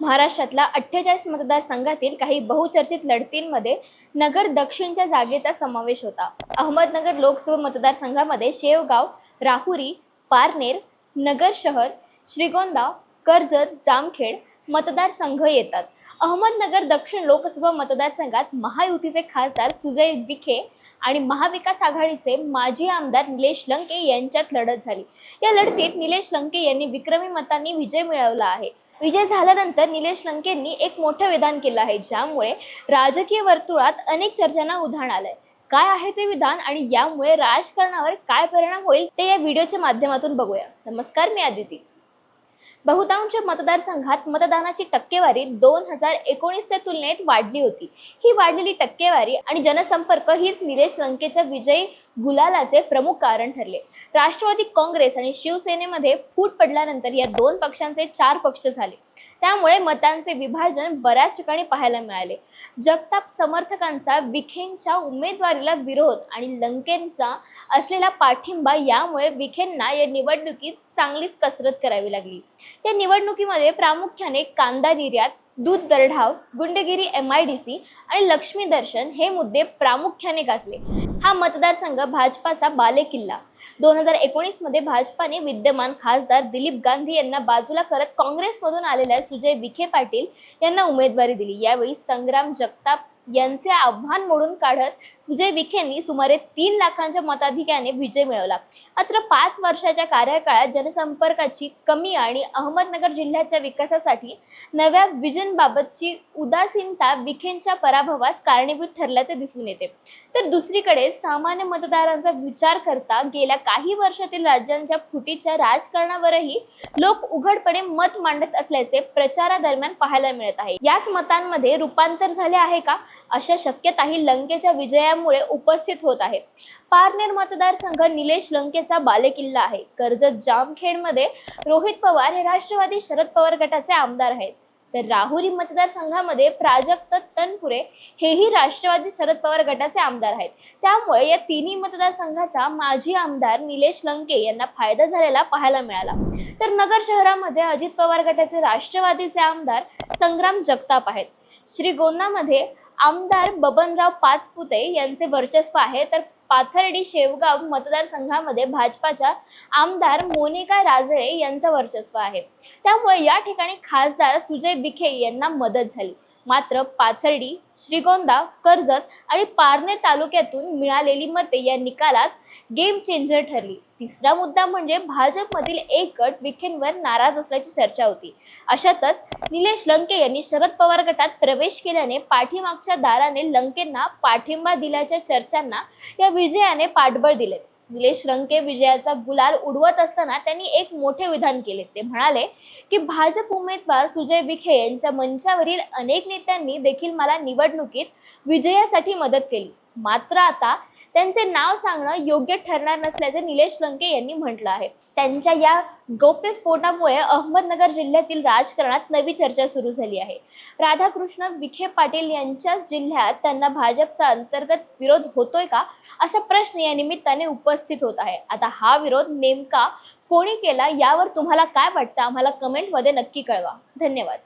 महाराष्ट्रातल्या अठ्ठेचाळीस मतदारसंघातील काही बहुचर्चित लढतींमध्ये नगर दक्षिणच्या जागेचा समावेश होता. अहमदनगर लोकसभा मतदारसंघामध्ये शेवगाव राहुरी पारनेर नगर शहर श्रीगोंदा कर्जत जामखेड मतदारसंघ येतात. अहमदनगर दक्षिण लोकसभा मतदारसंघात महायुतीचे खासदार सुजय विखे आणि महाविकास आघाडीचे माजी आमदार निलेश लंके यांच्यात लढत झाली. या लढतीत निलेश लंके यांनी विक्रमी मतांनी विजय मिळवला आहे. विजय झाल्यानंतर निलेश लंकेंनी एक मोठं विधान केलं आहे ज्यामुळे राजकीय वर्तुळात अनेक चर्चांना उधाण आलंय. काय आहे ते विधान आणि यामुळे राजकारणावर काय परिणाम होईल ते या व्हिडिओच्या माध्यमातून बघूया. नमस्कार मी आदिती. बहुतांश मतदारसंघात मतदानाची टक्केवारी दोन हजार एकोणीसच्या तुलनेत वाढली होती. ही वाढलेली टक्केवारी आणि जनसंपर्क हीच निलेश लंकेच्या विजयी गुलालाचे प्रमुख कारण ठरले. राष्ट्रवादी काँग्रेस आणि शिवसेनेमध्ये फूट पडल्यानंतर या दोन पक्षांचे चार पक्ष झाले. त्यामुळे मतांचे विभाजन बऱ्याच ठिकाणी पाहायला मिळाले. जगताप समर्थकांचा विखेंच्या उमेदवारीला विरोध आणि लंकेंचा असलेला पाठिंबा यामुळे विखेंना या निवडणुकीत चांगलीच कसरत करावी लागली. या निवडणुकीमध्ये प्रामुख्याने कांदा निर्यात दूध दरढाव गुंडगिरी एम आय डी सी आणि लक्ष्मी दर्शन हे मुद्दे प्रामुख्याने गाजले. हा मतदारसंघ भाजपाचा बालेकिल्ला. दोन हजार एकोणीसमध्ये भाजपाने विद्यमान खासदार दिलीप गांधी यांना बाजूला करत काँग्रेसमधून आलेल्या सुजय विखे पाटील यांना उमेदवारी दिली. यावेळी संग्राम जगताप यांचे आव्हान मोडून काढत सुजय विखेंनी सुमारे तीन लाखांच्या मताधिक्याने विजय मिळवला. मात्र पाच वर्षाच्या कार्यकाळात जनसंपर्काची कमी आणि अहमदनगर जिल्ह्याच्या विकासासाठी नव्या विजनबाबतची उदासीनता विखेंच्या पराभवास कारणीभूत ठरल्याचे दिसून येते. तर दुसरीकडे सामान्य मतदारांचा विचार करता गेल्या काही वर्षातील राज्यांच्या फुटीच्या राजकारणावरही लोक उघडपणे मत मांडत असल्याचे प्रचारादरम्यान पाहायला मिळत आहे. याच मतांमध्ये रूपांतर झाले आहे का? अशा शक्यताही लंकेच्या विजयामुळे उपस्थित होत आहे पारनेर मतदारसंघ निलेश लंकेचा बालेकिल्ला आहे. कर्जत जामखेडमध्ये रोहित पवार हे राष्ट्रवादी शरद पवार गटाचे आमदार आहेत. तर राहुरी मतदारसंघामध्ये प्राजक्त तनपुरे हेही राष्ट्रवादी शरद पवार गटाचे आमदार आहेत. त्यामुळे या तिन्ही मतदारसंघाचा माजी आमदार निलेश लंके यांना फायदा झालेला पाहायला मिळाला. तर नगर शहरामध्ये अजित पवार गटाचे राष्ट्रवादीचे आमदार संग्राम जगताप आहेत. श्रीगोंदामध्ये आमदार बबनराव पाचपुते यांचे वर्चस्व आहे. तर पाथर्डी शेवगाव मतदारसंघामध्ये भाजपाच्या आमदार मोनिका राजळे यांचं वर्चस्व आहे. त्यामुळे या ठिकाणी खासदार सुजय विखे यांना मदत झाली. मात्र पाथर्डी श्रीगोंदा कर्जत आणि पारनेर तालुक्यातून मिळालेली मते या निकालात गेम चेंजर ठरली. तिसरा मुद्दा म्हणजे भाजपमधील एक गट विखेंवर नाराज असल्याची चर्चा होती. अशातच निलेश लंके यांनी शरद पवार गटात प्रवेश केल्याने पाठीमागच्या दाराने लंकेंना पाठिंबा दिल्याच्या चर्चांना या विजयाने पाठबळ दिले. निलेश रंके विजयाचा गुलाल उडवत असताना त्यांनी एक मोठे विधान केले. ते म्हणाले की भाजप उमेदवार सुजय विखे यांच्या मंचावरील अनेक नेत्यांनी देखील मला निवडणुकीत विजयासाठी मदत केली. मात्र आता त्यांचे नाव सांगणं योग्य ठरणार नसल्याचे निलेश लंके यांनी म्हटलं आहे. त्यांच्या या गौप्यस्फोटामुळे अहमदनगर जिल्ह्यातील राजकारणात नवी चर्चा सुरू झाली आहे. राधाकृष्ण विखे पाटील यांच्याच जिल्ह्यात त्यांना भाजपचा अंतर्गत विरोध होतोय का? असा प्रश्न या निमित्ताने उपस्थित होत आहे. आता हा विरोध नेमका कोणी केला? यावर तुम्हाला काय वाटतं? आम्हाला कमेंटमध्ये नक्की कळवा. धन्यवाद.